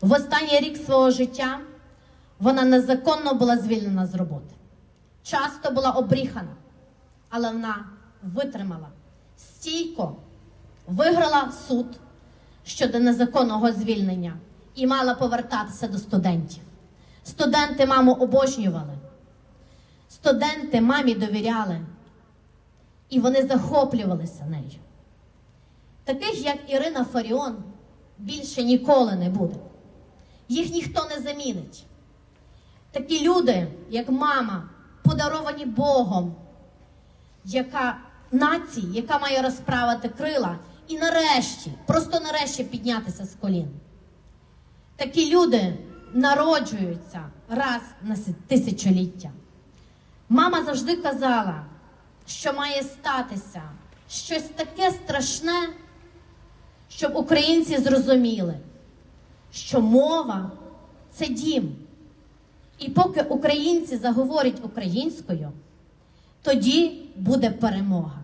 В останній рік свого життя вона незаконно була звільнена з роботи. Часто була обріхана, але вона витримала стійко, виграла суд щодо незаконного звільнення і мала повертатися до студентів. Студенти маму обожнювали, студенти мамі довіряли, і вони захоплювалися нею. Таких, як Ірина Фаріон, більше ніколи не буде. Їх ніхто не замінить. Такі люди, як мама, подаровані Богом, яка нації, яка має розправити крила і нарешті, просто нарешті піднятися з колін. Такі люди народжуються раз на тисячоліття. Мама завжди казала, що має статися щось таке страшне, щоб українці зрозуміли, що мова це дім. І поки українці заговорять українською, тоді буде перемога.